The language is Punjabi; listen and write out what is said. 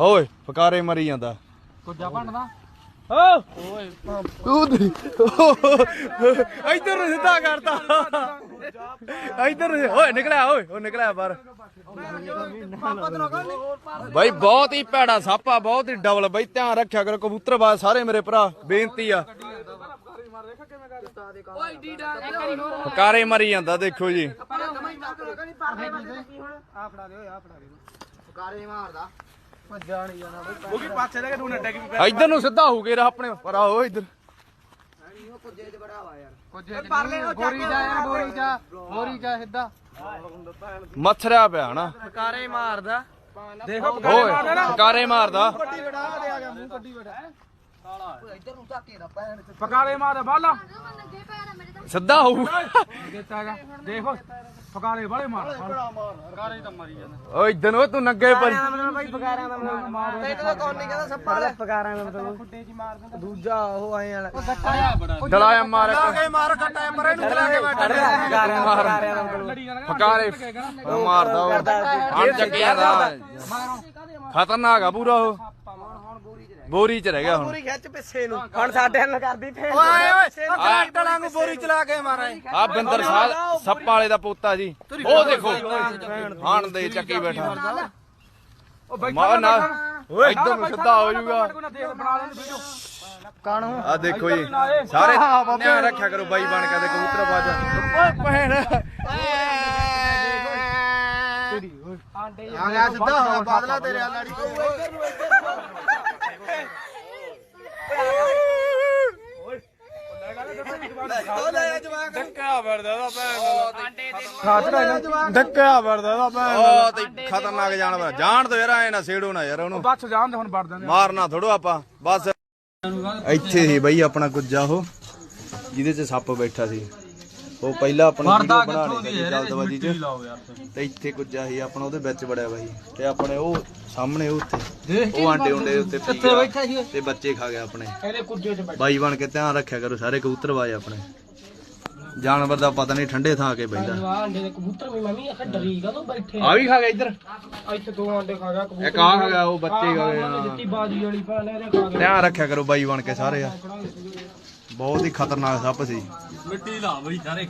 ਓਏ ਫਕਾਰੇ ਮਰੀ ਜਾਂਦਾ। ਕੁੱਜਾ ਭੰਡਦਾ? ਓ! ਤੂੰ ਦੀ- ਇੱਧਰ ਨੂੰ ਸਿੱਧਾ ਕਰਤਾ। ਇੱਧਰ ਨੂੰ ਓਏ ਨਿਕਲਿਆ ਓਏ ਉਹ ਨਿਕਲਿਆ ਬਾਹਰ। ਬਾਈ ਬਹੁਤ ਹੀ ਭੈੜਾ ਸੱਪ ਬਹੁਤ ਹੀ ਡਬਲ। ਬਾਈ ਧਿਆਨ ਰੱਖਿਆ ਕਰੋ ਕਬੂਤਰਬਾਜ਼ ਸਾਰੇ ਮੇਰੇ ਭਰਾ ਬੇਨਤੀ ਆ। ਫਕਾਰੇ ਮਰੀ ਜਾਂਦਾ ਦੇਖੋ ਜੀ। ਉਹ ਵੀ ਪਾਸੇ ਲੈ ਕੇ ਤੂੰ ਨੱਟੇ ਕੀ ਇੱਧਰ ਨੂੰ ਸਿੱਧਾ ਹੋ ਗਿਆ ਆਪਣੇ ਪਰ ਆਓ ਇੱਧਰ। ਗੋਰੀ ਜਾ ਯਾਰ ਗੋਰੀ ਜਾ ਗੋਰੀ ਜਾ ਸਿੱਧਾ। ਮੱਥਰਿਆ ਪਿਆ ਹਨਾ। ਫਕਾਰੇ ਮਾਰਦਾ। ਦੇਖੋ ਓਏ ਫਕਾਰੇ ਮਾਰਦਾ ਫਕਾਰੇ ਮਾਰਦਾ ਬਾਲਾ। ਸਿੱਧਾ ਹੋਊਗਾ ਦਿੱਤਾ ਹੈਗਾ। ਦੇਖੋ ਫਕਾਰੇ ਵਾਲੇ ਮਾਰ ਫਕਾਰੇ ਤਾਂ ਮਰੀ ਜਾਂਦਾ। ਓਏ ਇੱਧਰ ਨੂੰ ਤੂੰ ਨੰਗੇ ਪਰ। ਬਾਈ ਫਕਾਰਿਆਂ ਦਾ ਮਤਲਬ ਤੈਨੂੰ ਤਾਂ ਕੌਣ ਨਹੀਂ ਕਹਿੰਦਾ ਸੱਪਾਂ ਦਾ ਫਕਾਰਿਆਂ ਦਾ ਮਤਲਬ। ਖੁੱਡੇ 'ਚ ਮਾਰ ਦਿੰਦਾ। ਦੂਜਾ ਉਹ ਆਏ ਵਾਲਾ। ਡਲਾਇਆ ਮਾਰ। ਇੱਕ। ਮਾਰ ਕੱਟਾ ਪਰ ਇਹਨੂੰ ਚਲਾ ਕੇ ਫਕਾਰਿਆਂ ਦਾ ਮਤਲਬ। ਫਕਾਰੇ ਉਹ ਮਾਰਦਾ ਉਹ। ਹਣ ਚੱਕਿਆ ਦਾ ਖਤਰਨਾਕ ਆ ਪੂਰਾ ਉਹ। ਬੋਰੀ ਚ ਰਹਿ ਗਿਆ ਹੁਣ। ਪੂਰੀ ਖਿੱਚ ਪਿੱਛੇ ਨੂੰ। ਹੁਣ ਸਾਡੇ ਨਾਲ ਕਰਦੀ ਫੇਰ। ਓਏ ਓਏ ਟਰੈਕਟਰ ਵਾਂਗੂ ਬੋਰੀ ਚਲਾ ਕੇ ਮਾਰਾਂ ਆ ਬਿੰਦਰ ਸਾਹਿਬ ਸੱਪ ਵਾਲੇ ਦਾ ਪੋਤਾ ਜੀ। ਉਹ ਦੇਖੋ ਹਣ ਦੇ ਚੱਕੀ ਬੈਠਾ। ਉਹ ਬੈਠਾ ਮਾ ਨਾ ਓਏ ਇੱਧਰ ਨੂੰ ਸਿੱਧਾ ਹੋ ਜਾਊਗਾ। ਕਾਣੂ। ਆ ਦੇਖੋ ਜੀ ਸਾਰੇ ਧਿਆਨ ਰੱਖਿਆ ਕਰੋ ਬਾਈ ਬਣ ਕੇ ਤੇ ਕਬੂਤਰ ਬਾਜ। ਓਏ ਭੈਣ। ਆ ਗਿਆ ਸਿੱਧਾ ਹੋ ਬਾਦਲਾ ਤੇਰੇ ਆਲਾੜੀ ਵਰਦਾ ਦਾ ਭੈਣ ਖਤਰਨਾਕ ਜਾਨਵਰ ਜਾਣ ਤੋਂ ਯਾਰ ਐ ਨਾ ਛੇੜੋ ਨਾ ਯਾਰ ਉਹਨੂੰ ਬੱਸ ਜਾਣ ਦੇ ਹੁਣ ਵੜ ਦਿੰਦੇ ਮਾਰਨਾ ਥੋੜੋ ਆਪਾਂ ਬਸ ਇੱਥੇ ਸੀ ਬਈ ਆਪਣਾ ਕੁੱਜਾ ਉਹ ਜਿਹਦੇ 'ਚ। ਸੱਪ ਬੈਠਾ ਸੀ ਉਹ ਪਹਿਲਾਂ ਆਪਣਾ ਵੀਡੀਓ ਬਣਾ ਲਈ ਸੀ ਜਲਦਬਾਜੀ 'ਚ। ਤੇ ਇੱਥੇ ਕੁੱਜਾ ਸੀ ਆਪਣਾ ਉਹਦੇ ਵਿੱਚ ਵੜਿਆ ਬਾਈ। ਤੇ ਆਪਣੇ ਉਹ ਸਾਹਮਣੇ ਉਹ ਉੱਥੇ। ਉਹ ਆਂਡੇ ਉਂਡੇ ਉੱਤੇ ਪੀ ਗਿਆ ਤੇ ਬੱਚੇ ਖਾ ਗਿਆ ਆਪਣੇ। ਇਹਦੇ ਕੁੱਜੇ 'ਚ ਬੈਠ। ਬਾਈ ਬਣ ਕੇ ਧਿਆਨ ਰੱਖਿਆ ਕਰੋ ਸਾਰੇ ਕਬੂਤਰਬਾਜ਼ ਆਪਣੇ। ਜਾਨਵਰ ਦਾ ਪਤਾ ਨਹੀਂ ਠੰਡੇ ਥਾਂ ਕੇ ਬੈਠਾ ਆਂਡੇ ਦੇ ਕਬੂਤਰ ਵੀ ਮੈਂ ਵੀ ਆਖਿਆ ਡਰੀ ਕਾ ਬੈਠੇ। ਆ ਵੀ ਖਾ ਗਿਆ ਇੱਧਰ? ਇੱਥੇ ਦੋ ਆਂਡੇ ਖਾ ਗਿਆ ਕਬੂਤਰ ਇੱਕ ਆ ਖਾ ਗਿਆ ਉਹ ਬੱਚੇ ਖਾ ਗਏ ਉਹਨੇ ਹਾਂ। ਦਿੱਤੀ ਬਾਜੀ ਵਾਲੀ ਭੈਣ ਇਹਦੇ ਖਾ ਗਿਆ। ਧਿਆਨ ਰੱਖਿਆ ਕਰੋ ਬਾਈ ਬਣ ਕੇ ਸਾਰੇ ਆ। ਬਹੁਤ ਹੀ ਖਤਰਨਾਕ ਸੱਪ ਸੀ। ਮਿੱਟੀ ਲਾ ਬਈ ਸਾਰੇ।